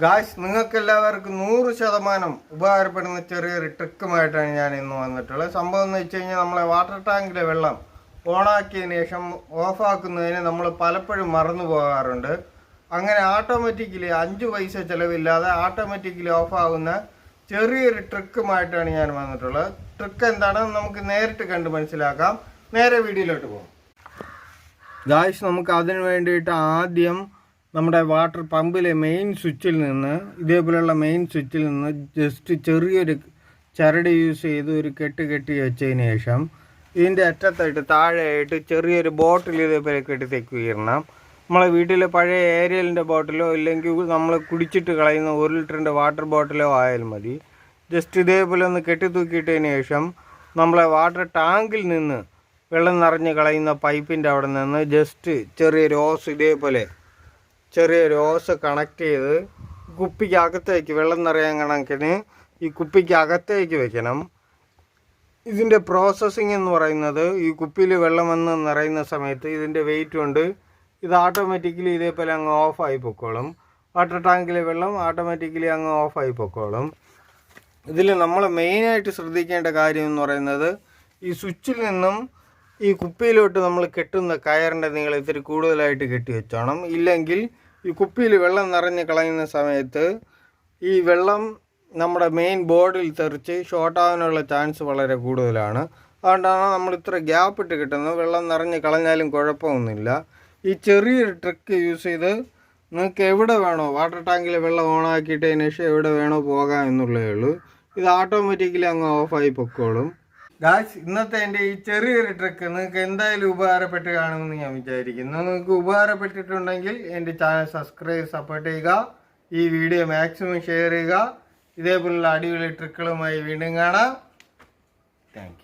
Guys നിങ്ങൾക്ക് എല്ലാവർക്കും നൂറ് ശതമാനം ഉപകാരപ്പെടുന്ന ചെറിയൊരു ട്രിക്കുമായിട്ടാണ് ഞാൻ ഇന്ന് വന്നിട്ടുള്ളത്. സംഭവം എന്ന് വെച്ച് കഴിഞ്ഞാൽ നമ്മളെ വാട്ടർ ടാങ്കിലെ വെള്ളം ഓണാക്കിയതിന് ശേഷം ഓഫാക്കുന്നതിന് നമ്മൾ പലപ്പോഴും മറന്നു പോകാറുണ്ട്. അങ്ങനെ ഓട്ടോമാറ്റിക്കലി അഞ്ച് പൈസ ചിലവില്ലാതെ ഓട്ടോമാറ്റിക്കലി ഓഫാകുന്ന ചെറിയൊരു ട്രിക്കുമായിട്ടാണ് ഞാൻ വന്നിട്ടുള്ളത്. ട്രിക്ക് എന്താണെന്ന് നമുക്ക് നേരിട്ട് കണ്ട് മനസ്സിലാക്കാം. നേരെ വീഡിയോയിലോട്ട് പോകാം. ഗായ്സ് നമുക്ക് അതിന് വേണ്ടിയിട്ട് ആദ്യം നമ്മുടെ വാട്ടർ പമ്പിലെ മെയിൻ സ്വിച്ചിൽ നിന്ന് ഇതേപോലെയുള്ള മെയിൻ സ്വിച്ചിൽ നിന്ന് ജസ്റ്റ് ചെറിയൊരു ചരട് യൂസ് ചെയ്ത് ഒരു കെട്ട് കെട്ടി വെച്ചതിന് ശേഷം ഇതിന്റെ അറ്റത്തായിട്ട് താഴെയായിട്ട് ചെറിയൊരു ബോട്ടിൽ ഇതേപോലെ കെട്ടി തെക്കുകയിരണം നമ്മളെ വീട്ടിലെ പഴയ ഏരിയലിന്റെ ബോട്ടിലോ ഇല്ലെങ്കിൽ നമ്മൾ കുടിച്ചിട്ട് കളയുന്ന ഒരു ലിറ്ററിന്റെ വാട്ടർ ബോട്ടിലോ ആയാലും മതി. ജസ്റ്റ് ഇതേപോലെ ഒന്ന് കെട്ടി തൂക്കിയിട്ടതിന് ശേഷം നമ്മളെ വാട്ടർ ടാങ്കിൽ നിന്ന് വെള്ളം നിറഞ്ഞ് കളയുന്ന പൈപ്പിന്റെ അവിടെ നിന്ന് ജസ്റ്റ് ചെറിയൊരു ഓസ് ഇതേപോലെ ചെറിയൊരു ഓസ് കണക്ട് ചെയ്ത് കുപ്പിക്കകത്തേക്ക് വെള്ളം നിറയാൻ കണക്കിന് ഈ കുപ്പിക്കകത്തേക്ക് വെക്കണം. ഇതിന്റെ പ്രോസസ്സിങ് എന്ന് പറയുന്നത് ഈ കുപ്പിയിൽ വെള്ളം വന്ന് നിറയുന്ന സമയത്ത് ഇതിന്റെ വെയിറ്റ് കൊണ്ട് ഇത് ഓട്ടോമാറ്റിക്കലി ഇതേപോലെ അങ്ങ് ഓഫായി പൊക്കോളും. വാട്ടർ ടാങ്കിലെ വെള്ളം ഓട്ടോമാറ്റിക്കലി അങ്ങ് ഓഫായി പൊക്കോളും. ഇതിൽ നമ്മൾ മെയിനായിട്ട് ശ്രദ്ധിക്കേണ്ട കാര്യം എന്ന് പറയുന്നത് ഈ സ്വിച്ചിൽ നിന്നും ഈ കുപ്പിയിലോട്ട് നമ്മൾ കെട്ടുന്ന കയറിന്റെ നീളം ഇത്തിരി കൂടുതലായിട്ട് കെട്ടി വെച്ചോണം. ഇല്ലെങ്കിൽ ഈ കുപ്പിയിൽ വെള്ളം നിറഞ്ഞ് കളയുന്ന സമയത്ത് ഈ വെള്ളം നമ്മുടെ മെയിൻ ബോർഡിൽ തെറിച്ച് ഷോർട്ടാകാനുള്ള ചാൻസ് വളരെ കൂടുതലാണ്. അതുകൊണ്ടാണ് നമ്മൾ ഇത്ര ഗ്യാപ്പ് ഇട്ട് കിട്ടുന്നത്. വെള്ളം നിറഞ്ഞ് കളഞ്ഞാലും കുഴപ്പമൊന്നുമില്ല. ഈ ചെറിയൊരു ട്രിക്ക് യൂസ് ചെയ്ത് നിങ്ങൾക്ക് എവിടെ വേണോ വാട്ടർ ടാങ്കിൽ വെള്ളം ഓണാക്കിയിട്ടതിന് ശേഷം എവിടെ വേണോ പോകാം എന്നുള്ളതേ ഉള്ളൂ. ഇത് ഓട്ടോമാറ്റിക്കലി അങ്ങ് ഓഫായി പൊക്കോളും. ഗായ്സ് ഇന്നത്തെ എന്റെ ഈ ചെറിയൊരു ട്രിക്ക് നിങ്ങൾക്ക് എന്തായാലും ഉപകാരപ്പെട്ട് കാണുമെന്ന് ഞാൻ വിചാരിക്കുന്നു. നിങ്ങൾക്ക് ഉപകാരപ്പെട്ടിട്ടുണ്ടെങ്കിൽ എന്റെ ചാനൽ സബ്സ്ക്രൈബ് സപ്പോർട്ട് ചെയ്യുക. ഈ വീഡിയോ മാക്സിമം ഷെയർ ചെയ്യുക. ഇതേപോലുള്ള അടിപൊളി ട്രിക്കുകളുമായി വീണ്ടും കാണാം. താങ്ക്